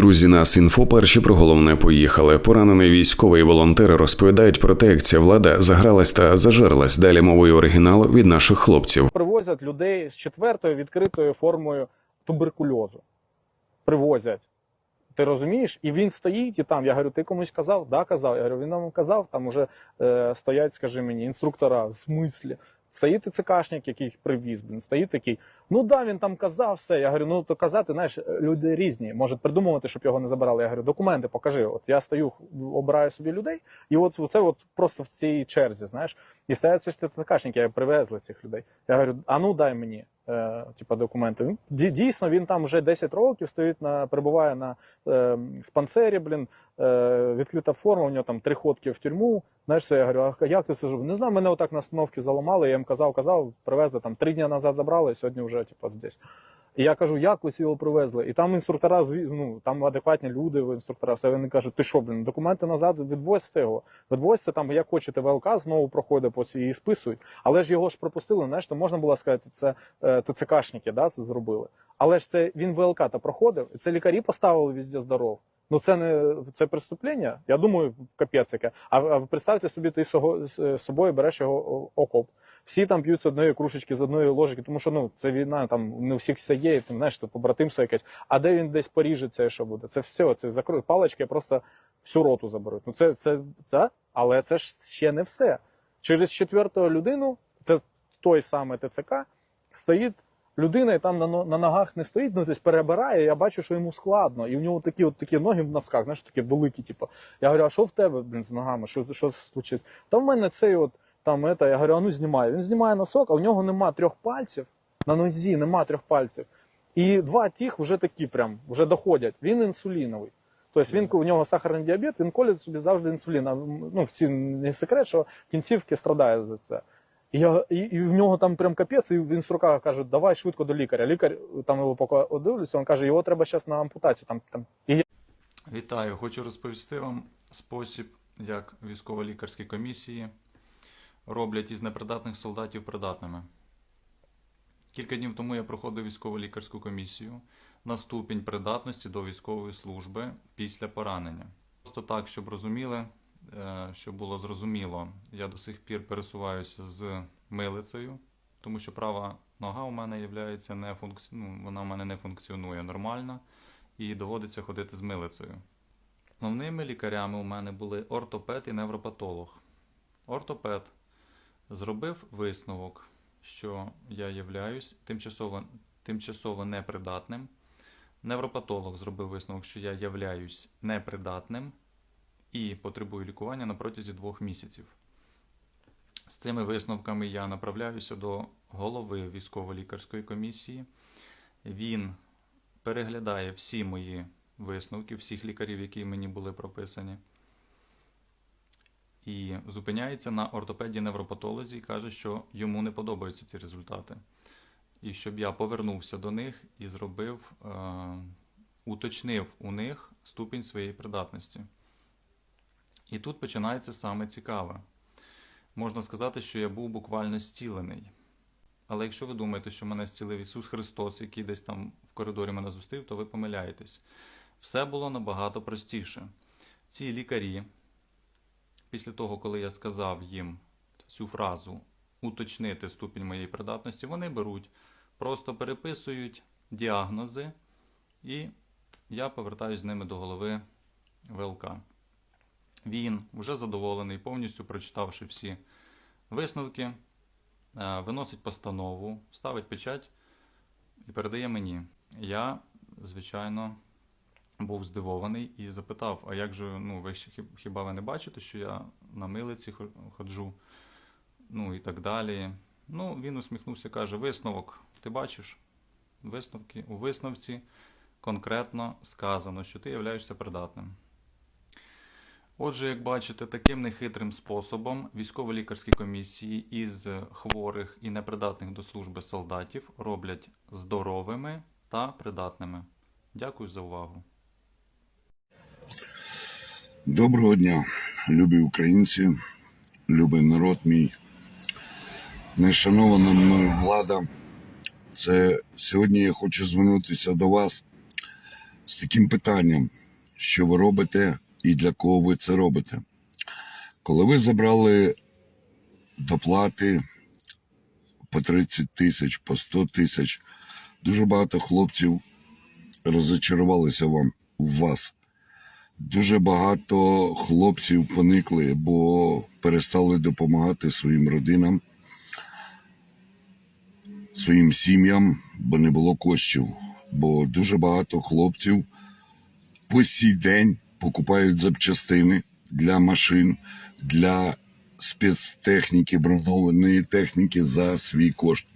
Друзі, нас інфо перші про головне поїхали. Поранений військовий волонтери розповідають про те, як ця влада загралась та зажерлась. Далі мовою оригіналу від наших хлопців. привозять людей з четвертою відкритою формою туберкульозу. Привозять. Ти розумієш? І він стоїть, і там. Я говорю, ти комусь казав? Да, казав. Я говорю, він нам казав, там уже е, стоять, скажи мені, інструктора, в смислі. Стоїть ТЦКшник, який привіз, блін, стоїть такий. Ну да, він там казав все. Я говорю, ну то казати, знаєш, люди різні, можуть придумувати, щоб його не забирали. Я говорю, документи покажи. От я стою, обираю собі людей, і от це от просто в цій черзі, знаєш, і стоять ці ТЦКшники, привезли цих людей. Я говорю, а ну дай мені. Е, типа документи. Ді- Дійсно, він там вже 10 років стоїть на перебуває на е, спансері, блін, відкрита форма, у нього там три ходки в тюрму. Знаєш, я говорю, а як ти це зробив? Не знаю, мене отак на остановці заламали, я їм казав, казав, привезли там три дні назад забрали, сьогодні вже типа здесь. І я кажу, як ви його привезли? І там інструктора, ну, там адекватні люди, інструктора, все вони кажуть, ти що, блін, документи назад відвозьте його. Відвозьте там, як хочете, ВЛК знову проходить по цій і списують. Але ж його ж пропустили, знаєш, то можна було сказати, це е, ТЦКшники, да, це зробили. Але ж це він ВЛК та проходив, і це лікарі поставили везде здоров. Ну це не це преступлення. Я думаю, капець яке. А, а представте собі, ти сого- з собою береш його окоп. Всі там п'ють з одної кружечки, з одної ложки, тому що ну це війна, там не у всіх все є, і, там, знаєш, то побратимство якесь. А де він десь поріжеться, що буде? Це все, це закрою палички, просто всю роту заберуть. Ну це, це, це, але це ж ще не все. Через четверту людину, це той самий ТЦК, стоїть людина, і там на, на ногах не стоїть, ну тобто перебирає. Я бачу, що йому складно. І в нього такі от такі ноги в носках, знаєш, такі великі. Типу. Я говорю, а що в тебе, блін, з ногами? Що, що случилось? Та в мене цей от там это, я говорю, а ну знімай. Він знімає носок, а у нього нема трьох пальців. На нозі нема трьох пальців. І два тих вже такі прям, вже доходять. Він інсуліновий. Тобто він у нього сахарний діабет, він колить собі завжди інсулін. Ну, всі не секрет, що кінцівки страдають за це. І, я, і, і в нього там прям капець, і він з руках каже, давай швидко до лікаря. Лікар там його поки дивлюся, він каже, його треба зараз на ампутацію. Там, там. І я Вітаю! Хочу розповісти вам спосіб, як військово-лікарські комісії роблять із непридатних солдатів придатними. Кілька днів тому я проходив військово-лікарську комісію на ступінь придатності до військової служби після поранення. Просто так, щоб розуміли, щоб було зрозуміло, я до сих пір пересуваюся з милицею, тому що права нога у мене являється не функці... ну, вона у мене не функціонує нормально і доводиться ходити з милицею. Основними лікарями у мене були ортопед і невропатолог. Ортопед зробив висновок, що я являюсь тимчасово, тимчасово непридатним. Невропатолог зробив висновок, що я являюсь непридатним і потребую лікування на протязі двох місяців. З цими висновками я направляюся до голови військово-лікарської комісії. Він переглядає всі мої висновки, всіх лікарів, які мені були прописані, і зупиняється на ортопеді невропатолозі і каже, що йому не подобаються ці результати. І щоб я повернувся до них і зробив, е, уточнив у них ступінь своєї придатності. І тут починається саме цікаве. Можна сказати, що я був буквально зцілений. Але якщо ви думаєте, що мене зцілив Ісус Христос, який десь там в коридорі мене зустрів, то ви помиляєтесь. Все було набагато простіше. Ці лікарі, після того, коли я сказав їм цю фразу уточнити ступінь моєї придатності, вони беруть, просто переписують діагнози, і я повертаюсь з ними до голови ВЛК. Він вже задоволений, повністю прочитавши всі висновки, е, виносить постанову, ставить печать і передає мені. Я, звичайно, був здивований і запитав: а як же, ну, ви хіба ви не бачите, що я на милиці ходжу? Ну і так далі. Ну, він усміхнувся, каже: висновок, ти бачиш? Висновки у висновці конкретно сказано, що ти являєшся придатним. Отже, як бачите, таким нехитрим способом військово-лікарські комісії із хворих і непридатних до служби солдатів роблять здоровими та придатними. Дякую за увагу. Доброго дня, любі українці, любий народ мій, нешанована мною влада. Це сьогодні я хочу звернутися до вас з таким питанням, що ви робите і для кого ви це робите. Коли ви забрали доплати по 30 тисяч, по 100 тисяч, дуже багато хлопців розочарувалися вам в вас. Дуже багато хлопців поникли, бо перестали допомагати своїм родинам, своїм сім'ям, бо не було коштів. Бо дуже багато хлопців по сій день покупають запчастини для машин, для спецтехніки, бронованої техніки за свій кошт.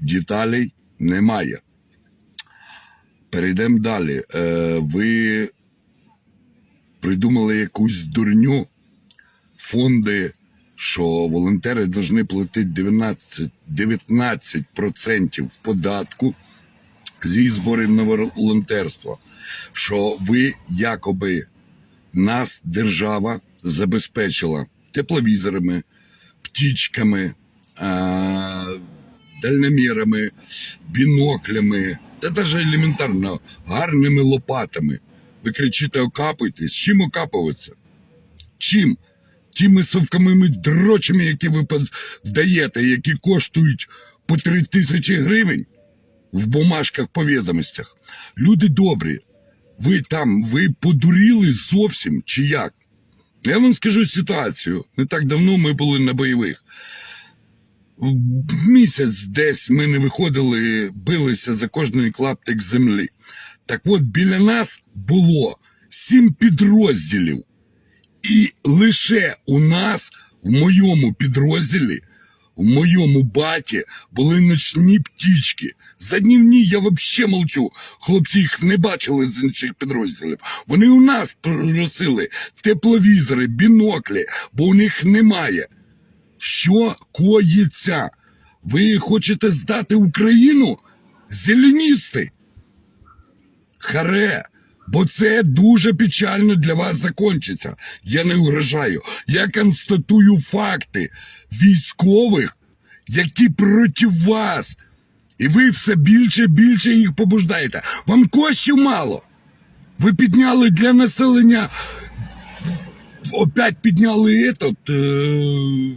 Деталей немає. Перейдемо далі. Е, ви придумали якусь дурню, фонди, що волонтери повинні платити 19, 19% податку зі зборів на волонтерство, що ви якоби нас держава забезпечила тепловізорами, птічками, дальномірами, біноклями та навіть елементарно гарними лопатами. Ви кричите, окапуйтесь. Чим окапуватися? Чим? Тими совками дрочами, які ви даєте, які коштують по три тисячі гривень в бумажках по відомостях. Люди добрі, ви там, ви подуріли зовсім чи як? Я вам скажу ситуацію. Не так давно ми були на бойових. Місяць десь ми не виходили, билися за кожний клаптик землі. Так от біля нас було сім підрозділів. І лише у нас, в моєму підрозділі, в моєму баті були ночні птічки. За днівні я взагалі мовчу. Хлопці їх не бачили з інших підрозділів. Вони у нас просили тепловізори, біноклі, бо у них немає. Що коїться? Ви хочете здати Україну? Зеленісти? Харе, бо це дуже печально для вас закінчиться. Я не угрожаю. Я констатую факти військових, які проти вас. І ви все більше і більше їх побуждаєте. Вам коштів мало. Ви підняли для населення. Опять підняли этот. Е...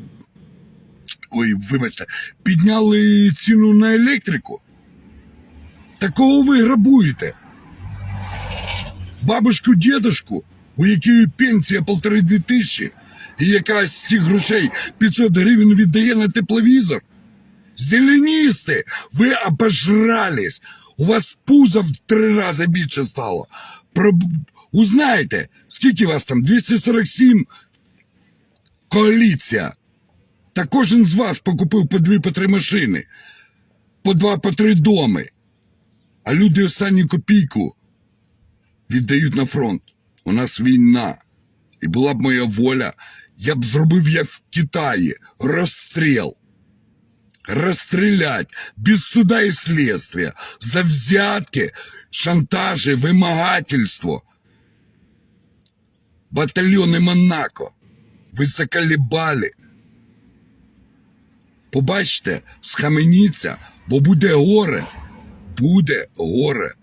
Ой, вибачте, підняли ціну на електрику. Такого ви грабуєте бабушку, дедушку, у якої пенсія полтори-дві тисячі, і яка з цих грошей 500 гривень віддає на тепловізор. Зеленісти, ви обожрались. У вас пузо в три рази більше стало. Про... Узнайте, скільки вас там? 247 коаліція. Та кожен з вас покупив по дві по три машини, по два по три доми. А люди останню копійку віддають на фронт. У нас війна. І була б моя воля, я б зробив як в Китаї розстріл. Розстрілять без суда і слідства за взятки, шантажі, вимагательство. Батальйони Монако. Ви заколебали. Побачте, схаменіться, бо буде горе. Буде горе.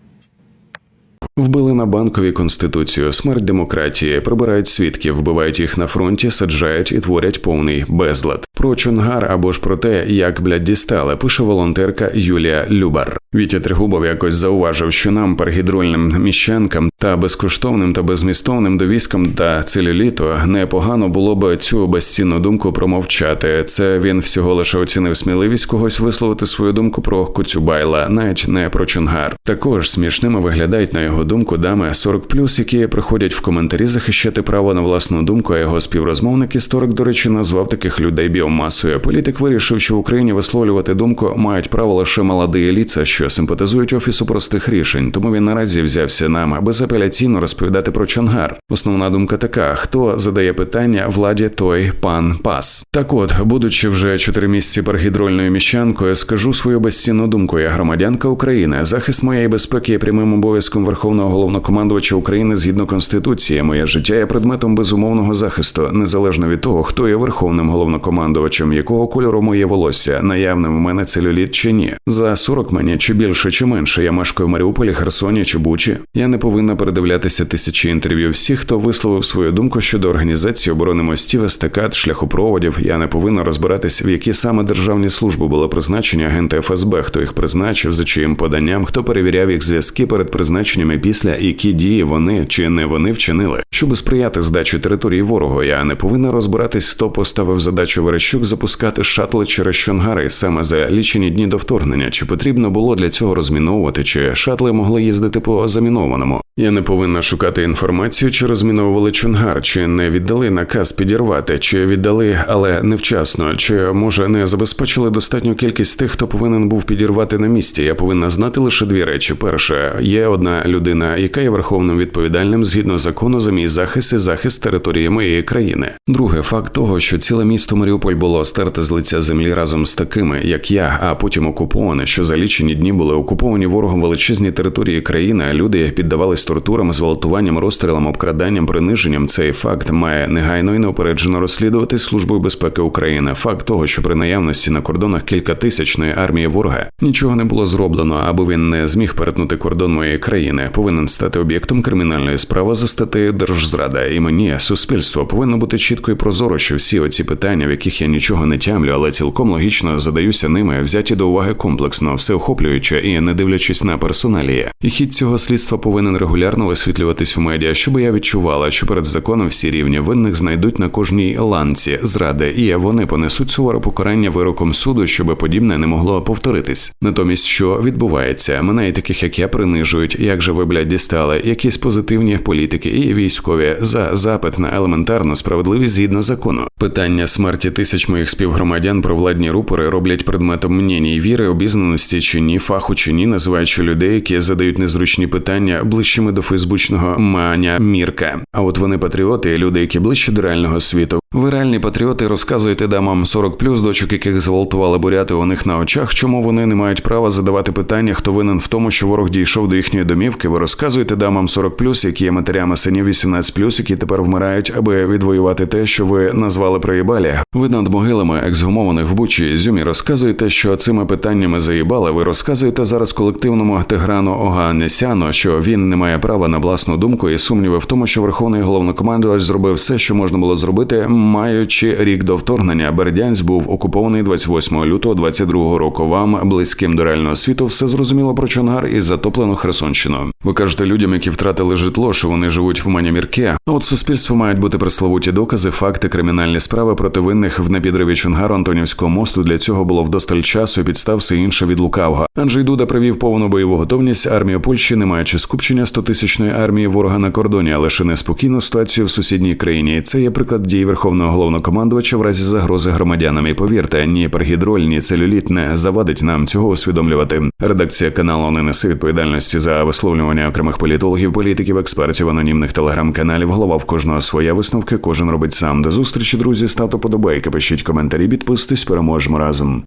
Вбили на банковій конституцію, смерть демократії, прибирають свідків, вбивають їх на фронті, саджають і творять повний безлад. Про Чонгар або ж про те, як блядь, дістали, пише волонтерка Юлія Любар. Вітя Тригубов якось зауважив, що нам, паргідрольним міщанкам та безкоштовним та безмістовним довіскам та целюліту непогано було б цю безцінну думку промовчати. Це він всього лише оцінив сміливість когось висловити свою думку про Куцюбайла, навіть не про Чонгар. Також смішними виглядають на його думку дами 40+, які приходять в коментарі захищати право на власну думку. А його співрозмовник історик, до речі, назвав таких людей біомасою. Політик вирішив, що в Україні висловлювати думку мають право лише молоді еліца, що симпатизують офісу простих рішень. Тому він наразі взявся нам безапеляційно розповідати про Чонгар. Основна думка така: хто задає питання владі, той пан пас. Так, от, будучи вже чотири місяці паргідрольною міщанкою, скажу свою безцінну думку. Я громадянка України. Захист моєї безпеки є прямим обов'язком Верховної верховного головнокомандувача України згідно конституції. Моє життя є предметом безумовного захисту, незалежно від того, хто є верховним головнокомандувачем, якого кольору моє волосся, наявним у мене целюліт чи ні. За 40 мені чи більше, чи менше. Я мешкаю в Маріуполі, Херсоні чи Бучі. Я не повинна передивлятися тисячі інтерв'ю всіх, хто висловив свою думку щодо організації оборони мостів, естакад, шляхопроводів. Я не повинна розбиратись, в які саме державні служби були призначені агенти ФСБ, хто їх призначив, за чиїм поданням, хто перевіряв їх зв'язки перед призначенням і після, які дії вони чи не вони вчинили. Щоб сприяти здачі території ворогу, я не повинна розбиратись, хто поставив задачу Верещук запускати шатли через Чонгари саме за лічені дні до вторгнення. Чи потрібно було для цього розміновувати, чи шатли могли їздити по замінованому? Я не повинна шукати інформацію, чи розміновували Чонгар, чи не віддали наказ підірвати, чи віддали, але невчасно, чи може не забезпечили достатню кількість тих, хто повинен був підірвати на місці. Я повинна знати лише дві речі: перше, є одна людина, яка є верховним відповідальним згідно закону за мій захист і захист території моєї країни. Друге, факт того, що ціле місто Маріуполь було стерте з лиця землі разом з такими, як я, а потім окуповане, що за лічені дні були окуповані ворогом величезні території країни, а люди піддавались тортурам, зґвалтуванням, розстрілам, обкраданням, приниженням. Цей факт має негайно і неупереджено розслідувати Службою безпеки України. Факт того, що при наявності на кордонах кількатисячної армії ворога нічого не було зроблено, аби він не зміг перетнути кордон моєї країни, повинен стати об'єктом кримінальної справи за статтею держзрада. І мені суспільство повинно бути чітко і прозоро, що всі оці питання, в яких я нічого не тямлю, але цілком логічно задаюся ними, взяті до уваги комплексно, всеохоплююче і не дивлячись на персоналії. І хід цього слідства повинен регулярно висвітлюватись в медіа, щоб я відчувала, що перед законом всі рівні винних знайдуть на кожній ланці зради, і вони понесуть суворе покарання вироком суду, щоб подібне не могло повторитись. Натомість, що відбувається, мене і таких, як я, принижують, як же ви блядь, дістали, якісь позитивні політики і військові за запит на елементарну справедливість згідно закону. Питання смерті тисяч моїх співгромадян про владні рупори роблять предметом мнєній віри, обізнаності чи ні, фаху чи ні, називаючи людей, які задають незручні питання ближчими до фейсбучного маня Мірка. А от вони патріоти, люди, які ближче до реального світу. Ви реальні патріоти розказуєте дамам 40 плюс, дочок, яких зґвалтували буряти у них на очах, чому вони не мають права задавати питання, хто винен в тому, що ворог дійшов до їхньої домівки. Ви розказуєте дамам 40 плюс, які є матерями синів 18 плюс, які тепер вмирають, аби відвоювати те, що ви назвали проїбалі. Ви над могилами ексгумованих в Бучі Зюмі розказуєте, що цими питаннями заїбали. Ви розказуєте зараз колективному Тиграну Оганесяну, що він не має права на власну думку і сумніви в тому, що верховний головнокомандувач зробив все, що можна було зробити, маючи рік до вторгнення. Бердянськ був окупований 28 лютого 22 року. Вам близьким до реального світу все зрозуміло про Чонгар і затоплену Херсонщину. Ви кажете людям, які втратили житло, що вони живуть в Манямірке. А от суспільству мають бути присловуті докази, факти, кримінальні справи проти винних в непідриві Чонгару Антонівського мосту. Для цього було вдосталь часу і підстав все інше від лукавого. Анджей Дуда привів повну бойову готовність армії Польщі, не маючи скупчення 100-тисячної армії ворога на кордоні, а лише неспокійну ситуацію в сусідній країні. Це є приклад дій верховного головнокомандувача в разі загрози громадянам. І повірте, ні пергідроль, ні целюліт не завадить нам цього усвідомлювати. Редакція каналу не несе відповідальності за висловлювання окремих політологів, політиків, експертів, анонімних телеграм-каналів. Голова в кожного своя висновки. Кожен робить сам. До зустрічі, друзі. Ставте подобайки, пишіть коментарі, підписуйтесь, переможемо разом.